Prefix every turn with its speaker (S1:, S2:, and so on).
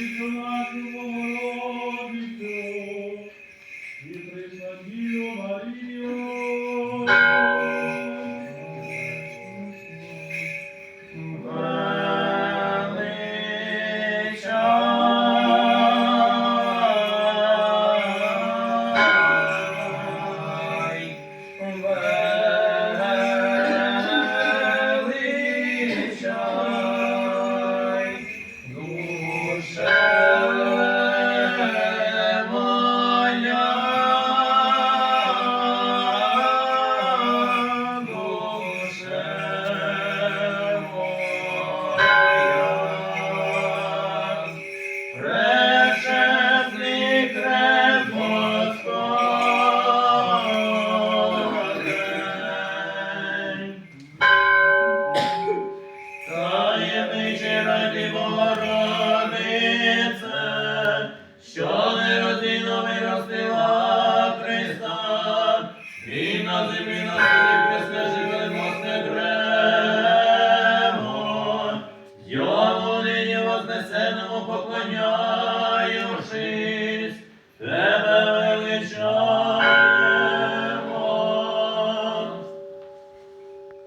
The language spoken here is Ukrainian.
S1: thank you.
S2: таємничі раді Богородице, що неродино виростила Христа, і на землі на селі прискажи мосне дремо, йому нині вознесеному поклоняй.